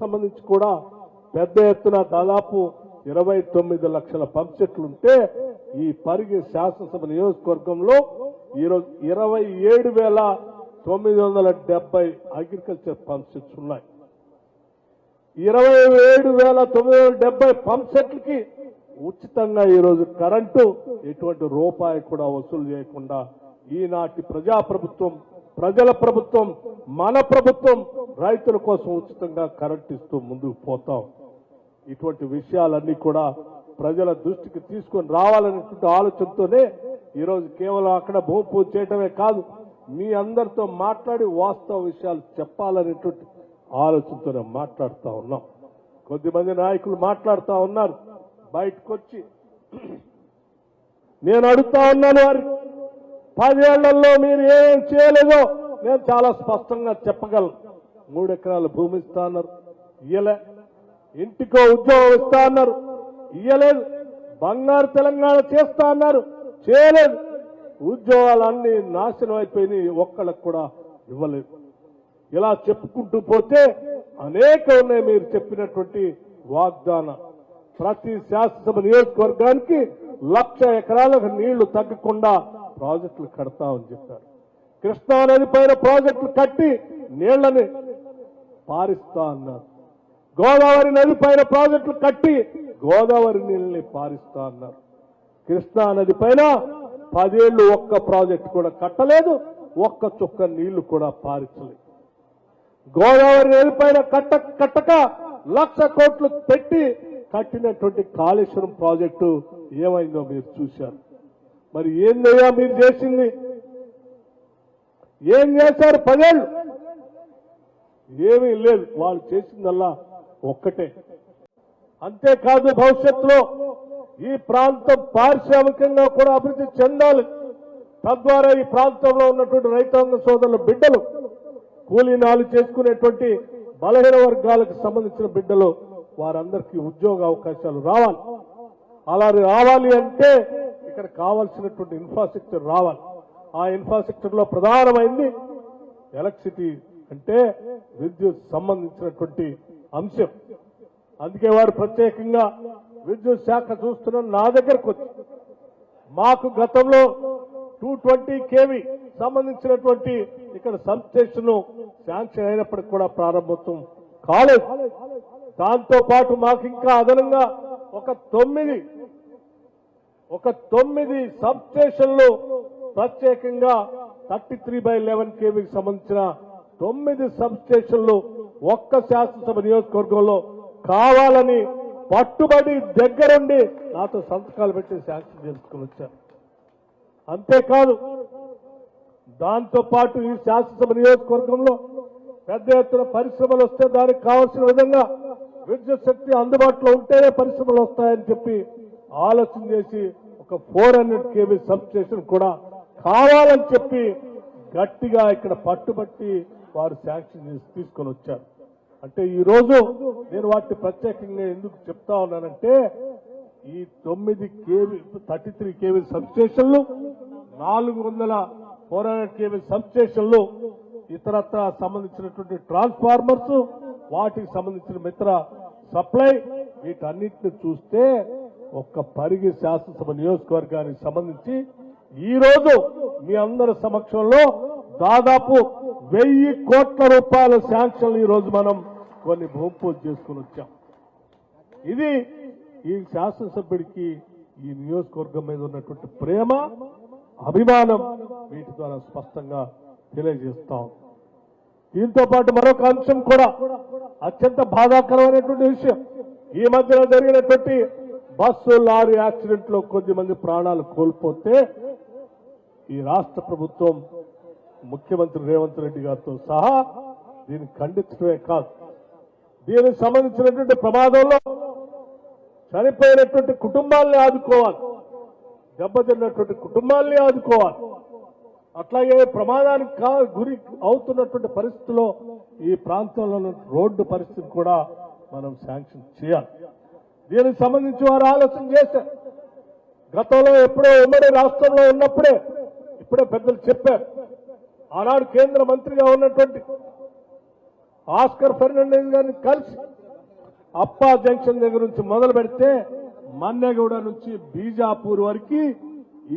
సంబంధించి కూడా పెద్ద ఎత్తున దాదాపు ఇరవై తొమ్మిది లక్షల పంప్ సెట్లు ఉంటే ఈ పరిగి శాసనసభ నియోజకవర్గంలో ఈరోజు ఇరవై ఏడు వేల తొమ్మిది వందల డెబ్బై అగ్రికల్చర్ పంప్ సెట్స్ ఉన్నాయి. ఇరవై ఏడు వేల తొమ్మిది వందల డెబ్బై పంప్ సెట్లకి ఉచితంగా ఈరోజు కరెంటు ఎటువంటి రూపాయి కూడా వసూలు చేయకుండా ఈనాటి ప్రజాప్రభుత్వం ప్రజల ప్రభుత్వం మన ప్రభుత్వం రైతుల కోసం ఉచితంగా కరెంట్ ఇస్తూ ముందుకు పోతాం ఇటువంటి విషయాలన్నీ కూడా ప్రజల దృష్టికి తీసుకొని రావాలనేటువంటి ఆలోచనతోనే ఈరోజు కేవలం అక్కడ భూమి పూజ చేయటమే కాదు మీ అందరితో మాట్లాడి వాస్తవ విషయాలు చెప్పాలనేటువంటి ఆలోచనతోనే మాట్లాడుతూ ఉన్నాం. కొద్దిమంది నాయకులు మాట్లాడుతూ ఉన్నారు. బయటకు వచ్చి నేను అడుగుతా ఉన్నాను వారికి. పదేళ్ళలో మీరు ఏం చేయలేదో నేను చాలా స్పష్టంగా చెప్పగలను మూడు ఎకరాల భూమి ఇస్తా అన్నారు ఇయ్యలే. ఇంటికో ఉద్యోగం ఇస్తా అన్నారు ఇయ్యలేదు. బంగారు తెలంగాణ చేస్తా అన్నారు చేయలేదు. ఉద్యోగాలన్నీ నాశనం అయిపోయినాయి. ఒక్కళ్ళకు కూడా ఇవ్వలేదు. ఇలా చెప్పుకుంటూ పోతే అనేక ఉన్నాయి మీరు చెప్పినటువంటి వాగ్దాన. ప్రతి శాసనసభ నియోజకవర్గానికి లక్ష ఎకరాలకు నీళ్ళు తగ్గకుండా ప్రాజెక్టులు కడతామని చెప్పారు. కృష్ణా నది పైన ప్రాజెక్టులు కట్టి నీళ్ళని పారిస్తా అన్నారు. గోదావరి నది పైన ప్రాజెక్టులు కట్టి గోదావరి నీళ్ళని పారిస్తా అన్నారు. కృష్ణా నది పైన పదేళ్ళు ఒక్క ప్రాజెక్ట్ కూడా కట్టలేదు ఒక్క చుక్క నీళ్ళు కూడా పారించలేదు. గోదావరి నది పైన కట్ట కట్టక లక్ష కోట్లు పెట్టి కట్టినటువంటి కాళేశ్వరం ప్రాజెక్టు ఏమైందో మీరు చూశారు. మరి ఏందయ్యా మీరు చేసింది? ఏం చేశారు పదేళ్ళు? ఏమీ లేదు. వాళ్ళు చేసిందల్లా ఒక్కటే. అంతేకాదు భవిష్యత్తులో ఈ ప్రాంతం పారిశ్రామికంగా కూడా అభివృద్ధి చెందాలి. తద్వారా ఈ ప్రాంతంలో ఉన్నటువంటి రైతాంగ సోదరుల బిడ్డలు కూలీనాలు చేసుకునేటువంటి బలహీన వర్గాలకు సంబంధించిన బిడ్డలు వారందరికీ ఉద్యోగ అవకాశాలు రావాలి. అలా రావాలి అంటే ఇక్కడ కావాల్సినటువంటి ఇన్ఫ్రాస్ట్రక్చర్ రావాలి. ఆ ఇన్ఫ్రాస్ట్రక్చర్లో ప్రధానమైంది ఎలక్ట్రిసిటీ అంటే విద్యుత్ సంబంధించినటువంటి అంశం. అందుకే వారు ప్రత్యేకంగా విద్యుత్ శాఖ చూస్తున్న నా దగ్గరకు వచ్చి. మాకు గతంలో టూ ట్వంటీ కేవీ సంబంధించినటువంటి ఇక్కడ సబ్స్టేషన్ శాంక్షన్ అయినప్పటికి కూడా ప్రారంభోత్సవం కాలేదు. దాంతో పాటు మాకు ఇంకా అదనంగా ఒక తొమ్మిది ఒక తొమ్మిది సబ్ స్టేషన్లు ప్రత్యేకంగా థర్టీ త్రీ బై లెవెన్ కేవీకి సంబంధించిన తొమ్మిది సబ్ స్టేషన్లు ఒక్క శాసనసభ నియోజకవర్గంలో కావాలని పట్టుబడి దగ్గరుండి నాతో సంతకాలు పెట్టి శాంక్షన్ చేసుకుని వచ్చారు. అంతేకాదు దాంతో పాటు ఈ శాసనసభ నియోజకవర్గంలో పెద్ద ఎత్తున పరిశ్రమలు వస్తే దానికి కావాల్సిన విధంగా విద్యుత్ శక్తి అందుబాటులో ఉంటేనే పరిశ్రమలు వస్తాయని చెప్పి ఆలోచన చేసి ఒక ఫోర్ హండ్రెడ్ కేవీ సబ్స్టేషన్ కూడా కావాలని చెప్పి గట్టిగా ఇక్కడ పట్టుబట్టి వారు శాంక్షన్ తీసుకొని వచ్చారు. అంటే ఈ రోజు నేను వాటిని ప్రత్యేకంగా ఎందుకు చెప్తా ఉన్నానంటే ఈ తొమ్మిది కేవీ థర్టీ త్రీ కేవీ సబ్స్టేషన్లు నాలుగు వందల ఫోర్ హండ్రెడ్ కేవీ సబ్స్టేషన్లు ఇతరత్ర సంబంధించినటువంటి ట్రాన్స్ఫార్మర్స్ వాటికి సంబంధించిన మిత్ర సప్లై వీటన్నిటిని చూస్తే ఒక్క పరిగి శాసనసభ నియోజకవర్గానికి సంబంధించి ఈరోజు మీ అందరి సమక్షంలో దాదాపు వెయ్యి కోట్ల రూపాయల శాంక్షన్లు ఈ రోజు మనం కొన్ని భూమి పూజ చేసుకుని వచ్చాం. ఇది ఈ శాసనసభ్యుడికి ఈ నియోజకవర్గం మీద ఉన్నటువంటి ప్రేమ అభిమానం వీటి ద్వారా స్పష్టంగా తెలియజేస్తాం దీంతో పాటు మరొక అంశం కూడా అత్యంత బాధాకరమైనటువంటి విషయం. ఈ మధ్యన జరిగినటువంటి బస్సు లారీ యాక్సిడెంట్లో కొద్ది మంది ప్రాణాలు కోల్పోతే ఈ రాష్ట్ర ప్రభుత్వం ముఖ్యమంత్రి రేవంత్ రెడ్డి గారితో సహా దీన్ని ఖండించడమే కాదు. దీనికి సంబంధించినటువంటి ప్రమాదంలో చనిపోయినటువంటి కుటుంబాల్ని ఆదుకోవాలి. దెబ్బతిన్నటువంటి కుటుంబాల్ని ఆదుకోవాలి. అట్లాగే ప్రమాదానికి కా- గురి అవుతున్నటువంటి పరిస్థితిలో ఈ ప్రాంతంలో ఉన్న రోడ్డు పరిస్థితి కూడా మనం శాంక్షన్ చేయాలి. దీనికి సంబంధించి వారు ఆలోచన చేశారు. గతంలో ఎప్పుడో ఉమ్మడి రాష్ట్రంలో ఉన్నప్పుడే ఇప్పుడే పెద్దలు చెప్పారు. ఆనాడు కేంద్ర మంత్రిగా ఉన్నటువంటి ఆస్కర్ ఫెర్నాండేజ్ గారిని కలిసి అప్పా జంక్షన్ దగ్గర నుంచి మొదలు పెడితే మన్నెగూడ నుంచి బీజాపూర్ వరకు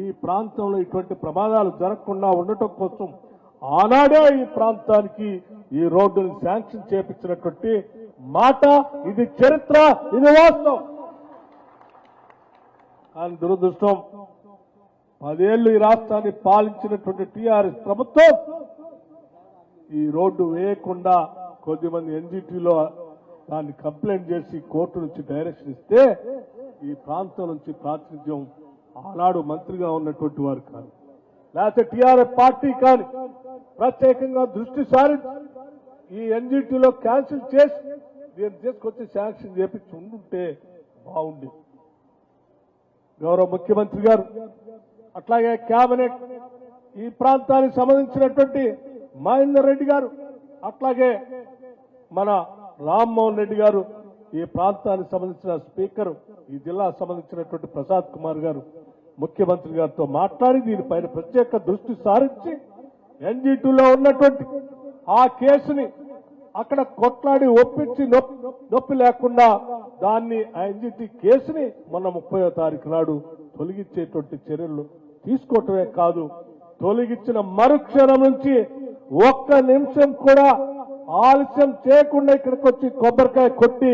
ఈ ప్రాంతంలో ఇటువంటి ప్రమాదాలు జరగకుండా ఉండటం కోసం ఆనాడే ఈ ప్రాంతానికి ఈ రోడ్డుని శాంక్షన్ చేపించినటువంటి మాట ఇది చరిత్ర ఇది వాస్తవం. కానీ దురదృష్టం పదేళ్ళు ఈ రాష్ట్రాన్ని పాలించినటువంటి టీఆర్ఎస్ ప్రభుత్వం ఈ రోడ్డు వేయకుండా కొద్దిమంది ఎన్జిటిలో దాన్ని కంప్లైంట్ చేసి కోర్టు నుంచి డైరెక్షన్ ఇస్తే ఈ ప్రాంతం నుంచి ప్రాతినిధ్యం ఆనాడు మంత్రిగా ఉన్నటువంటి వారు కాదు. లేకపోతే టీఆర్ఎస్ పార్టీ కానీ ప్రత్యేకంగా దృష్టి సారించి ఈ ఎన్జిటిలో క్యాన్సిల్ చేసి దీన్ని తీసుకొచ్చి శాంక్షన్ చేపించి ఉండుంటే బాగుంది గౌరవ ముఖ్యమంత్రి గారు అట్లాగే కేబినెట్ ఈ ప్రాంతానికి సంబంధించినటువంటి మహేందర్ రెడ్డి గారు అట్లాగే మన రామ్మోహన్ రెడ్డి గారు ఈ ప్రాంతానికి సంబంధించిన స్పీకర్ ఈ జిల్లాకు సంబంధించినటువంటి ప్రసాద్ కుమార్ గారు ముఖ్యమంత్రి గారితో మాట్లాడి దీనిపైన ప్రత్యేక దృష్టి సారించి ఎన్జీటీలో ఉన్నటువంటి ఆ కేసుని అక్కడ కొట్లాడి ఒప్పించి నొప్పి నొప్పి లేకుండా దాన్ని ఆ ఎన్జిటి కేసుని మొన్న ముప్పయో తారీఖు నాడు తొలగించేటువంటి చర్యలు తీసుకోవటమే కాదు తొలగించిన మరుక్షణం నుంచి ఒక్క నిమిషం కూడా ఆలస్యం చేయకుండా ఇక్కడికి వచ్చి కొబ్బరికాయ కొట్టి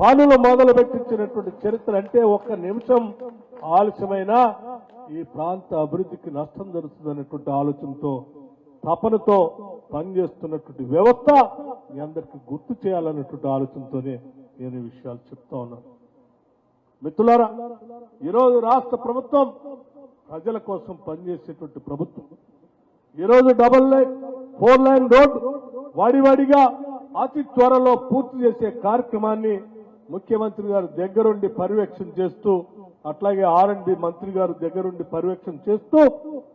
పనులు మొదలు పెట్టించినటువంటి చరిత్ర అంటే ఒక్క నిమిషం ఆలస్యమైనా ఈ ప్రాంత అభివృద్ధికి నష్టం జరుగుతుందనేటువంటి ఆలోచనతో తపనతో పనిచేస్తున్నటువంటి వ్యవస్థ మీ అందరికీ గుర్తు చేయాలన్నటువంటి ఆలోచనతోనే నేను ఈ విషయాలు చెప్తా ఉన్నాను మిత్రులారా ఈరోజు రాష్ట్ర ప్రభుత్వం ప్రజల కోసం పనిచేసేటువంటి ప్రభుత్వం. ఈరోజు double line four line road వాడివాడిగా అతి త్వరలో పూర్తి చేసే కార్యక్రమాన్ని ముఖ్యమంత్రి గారు దగ్గరుండి పర్యవేక్షణ చేస్తూ అట్లాగే ఆర్ అండ్ మంత్రి గారు దగ్గరుండి పర్యవేక్షణ చేస్తూ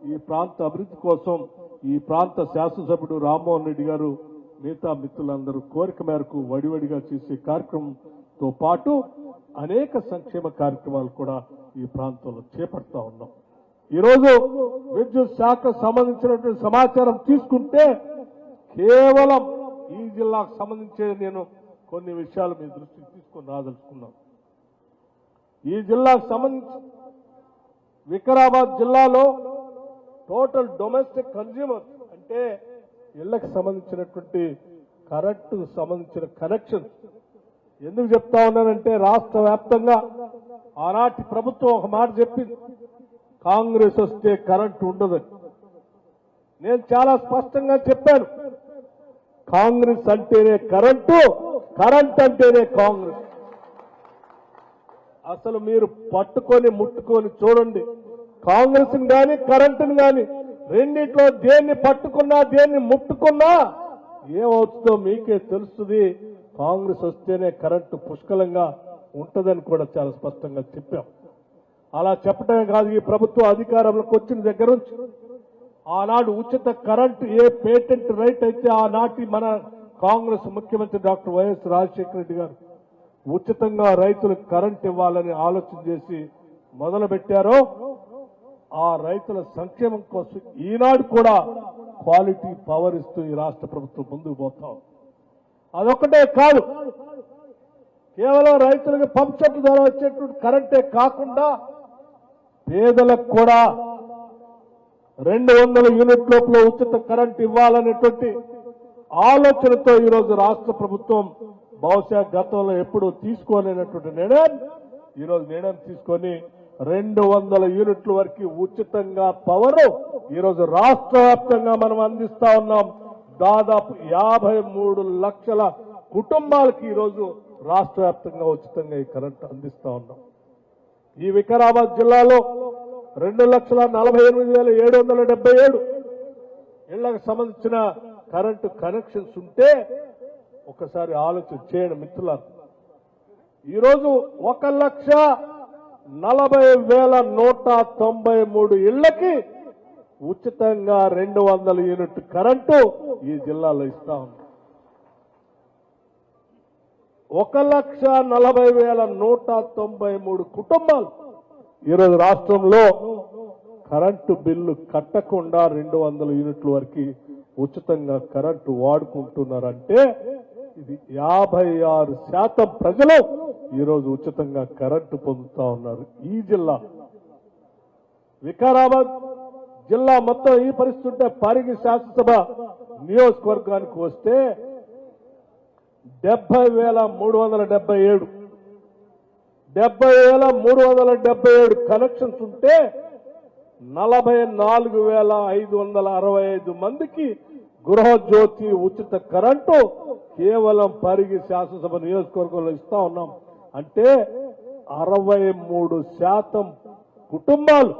ఈ ప్రాంత అభివృద్ధి కోసం ఈ ప్రాంత శాసనసభ్యుడు రామ్మోహన్ రెడ్డి గారు మిగతా మిత్రులందరూ కోరిక మేరకు వడివడిగా చేసే కార్యక్రమంతో పాటు అనేక సంక్షేమ కార్యక్రమాలు కూడా ఈ ప్రాంతంలో చేపడతా ఉన్నాం. ఈరోజు విద్యుత్ శాఖ సంబంధించినటువంటి సమాచారం తీసుకుంటే కేవలం ఈ జిల్లాకు సంబంధించి నేను కొన్ని విషయాలు మీ దృష్టికి తీసుకొని రాదలుచుకున్నాను. ఈ జిల్లాకు సంబంధించి వికారాబాద్ జిల్లాలో టోటల్ డొమెస్టిక్ కన్జ్యూమర్ అంటే ఇళ్ళకు సంబంధించినటువంటి కరెంట్ సంబంధించిన కనెక్షన్. ఎందుకు చెప్తా ఉన్నానంటే రాష్ట్ర వ్యాప్తంగా ఆనాటి ప్రభుత్వం ఒక మాట చెప్పింది. కాంగ్రెస్ వస్తే కరెంటు ఉండదని నేను చాలా స్పష్టంగా చెప్పాను. కాంగ్రెస్ అంటేనే కరెంటు కరెంట్ అంటేనే కాంగ్రెస్. అసలు మీరు పట్టుకొని ముట్టుకొని చూడండి. కాంగ్రెస్ కానీ కరెంటుని కానీ రెండిట్లో దేన్ని పట్టుకున్నా దేన్ని ముట్టుకున్నా ఏమవుతుందో మీకే తెలుస్తుంది. కాంగ్రెస్ వస్తేనే కరెంటు పుష్కలంగా ఉంటుందని కూడా చాలా స్పష్టంగా చెప్పాం. అలా చెప్పడమే కాదు ఈ ప్రభుత్వం అధికారంలోకి వచ్చిన దగ్గర నుంచి ఆనాడు ఉచిత కరెంటు ఏ పేటెంట్ రైట్ అయితే ఆనాటి మన కాంగ్రెస్ ముఖ్యమంత్రి డాక్టర్ వైఎస్ రాజశేఖర రెడ్డి గారు ఉచితంగా రైతులకు కరెంట్ ఇవ్వాలని ఆలోచన చేసి మొదలు పెట్టారో ఆ రైతుల సంక్షేమం కోసం ఈనాడు కూడా క్వాలిటీ పవర్ ఇస్తూ ఈ రాష్ట్ర ప్రభుత్వం ముందుకు పోతాం అదొకటే కాదు. కేవలం రైతులకు పంప్ సెట్ ద్వారా వచ్చేటువంటి కరెంటే కాకుండా పేదలకు కూడా రెండు వందల యూనిట్ లోపల ఉచిత కరెంట్ ఇవ్వాలనేటువంటి ఆలోచనతో ఈరోజు రాష్ట్ర ప్రభుత్వం బహుశా గతంలో ఎప్పుడూ తీసుకోలేనటువంటి నిర్ణయం ఈరోజు నిర్ణయం తీసుకొని రెండు వందల యూనిట్ల వరకు ఉచితంగా పవర్ ఈరోజు రాష్ట్ర వ్యాప్తంగా మనం అందిస్తా ఉన్నాం. దాదాపు యాభై మూడు లక్షల కుటుంబాలకి ఈరోజు రాష్ట్ర వ్యాప్తంగా ఉచితంగా ఈ కరెంట్ అందిస్తా ఉన్నాం. ఈ వికారాబాద్ జిల్లాలో రెండు లక్షల నలభై ఎనిమిది వేల ఏడు వందల డెబ్బై ఏడు ఇళ్ళకు సంబంధించిన కరెంటు కనెక్షన్స్ ఉంటే ఒకసారి ఆలోచన చేయండి మిత్రులారు. ఈరోజు ఒక లక్ష నలభై వేల నూట తొంభై మూడు ఇళ్ళకి ఉచితంగా రెండు వందల యూనిట్ కరెంటు ఈ జిల్లాలో ఇస్తా ఉంది. ఒక లక్ష నలభై వేల నూట తొంభై మూడు కుటుంబాలు ఈరోజు రాష్ట్రంలో కరెంటు బిల్లు కట్టకుండా రెండు వందల యూనిట్ల వరకు ఉచితంగా కరెంటు వాడుకుంటున్నారంటే ఇది యాభై ఆరు శాతం ప్రజలు ఈరోజు ఉచితంగా కరెంటు పొందుతా ఉన్నారు. ఈ జిల్లా. వికారాబాద్ జిల్లా మొత్తం ఈ పరిస్థితి ఉంటే పరిగి శాసనసభ నియోజకవర్గానికి వస్తే డెబ్బై వేల మూడు వందల డెబ్బై ఏడు. డెబ్బై వేల మూడు వందల డెబ్బై ఏడు కనెక్షన్స్ ఉంటే నలభై నాలుగు వేల ఐదు వందల అరవై ఐదు మందికి గృహజ్యోతి ఉచిత కరెంటు కేవలం పరిగి శాసనసభ నియోజకవర్గంలో ఇస్తా ఉన్నాం. అంటే అరవై మూడు శాతం కుటుంబాలు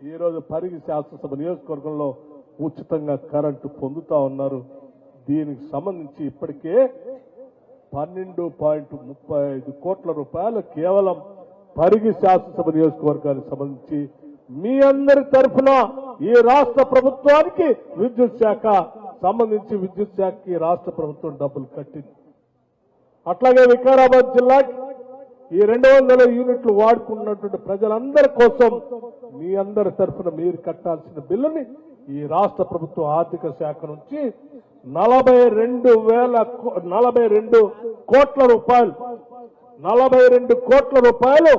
ఈరోజు పరిగి శాసనసభ నియోజకవర్గంలో ఉచితంగా కరెంటు పొందుతా ఉన్నారు. దీనికి సంబంధించి ఇప్పటికే పన్నెండు పాయింట్ ముప్పై ఐదు కోట్ల రూపాయలు కేవలం పరిగి శాసనసభ నియోజకవర్గానికి సంబంధించి మీ అందరి తరఫున ఈ రాష్ట్ర ప్రభుత్వానికి విద్యుత్ శాఖ సంబంధించి విద్యుత్ శాఖకి రాష్ట్ర ప్రభుత్వం డబ్బులు కట్టింది. అట్లాగే వికారాబాద్ జిల్లాకి ఈ రెండు వందల యూనిట్లు వాడుకున్నటువంటి ప్రజలందరి కోసం మీ అందరి తరఫున మీరు కట్టాల్సిన బిల్లుని ఈ రాష్ట్ర ప్రభుత్వ ఆర్థిక శాఖ నుంచి నలభై రెండు వేల కో- నలభై రెండు కోట్ల రూపాయలు నలభై రెండు కోట్ల రూపాయలు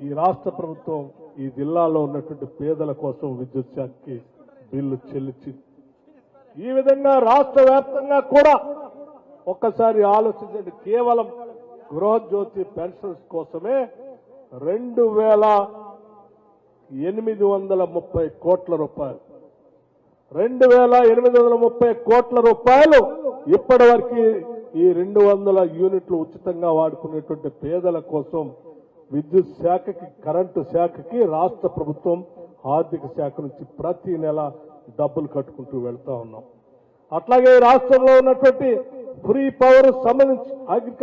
ఈ రాష్ట్ర ప్రభుత్వం ఈ జిల్లాలో ఉన్నటువంటి పేదల కోసం విద్యుత్ శాఖకి బిల్లు చెల్లించింది. ఈ విధంగా రాష్ట్ర వ్యాప్తంగా కూడా ఒక్కసారి ఆలోచించండి. కేవలం గృహజ్యోతి పెన్షన్స్ కోసమే రెండు వేల ఎనిమిది వందల ముప్పై కోట్ల రూపాయలు. రెండు వేల ఎనిమిది వందల ముప్పై కోట్ల రూపాయలు ఇప్పటి వరకు ఈ రెండు వందల యూనిట్లు ఉచితంగా వాడుకునేటువంటి పేదల కోసం విద్యుత్ శాఖకి కరెంటు శాఖకి రాష్ట్ర ప్రభుత్వం ఆర్థిక శాఖ నుంచి ప్రతి నెల డబ్బులు కట్టుకుంటూ వెళ్తా ఉన్నాం. అట్లాగే రాష్ట్రంలో ఉన్నటువంటి ఫ్రీ పవర్ సంబంధించి అగ్రికల్చర్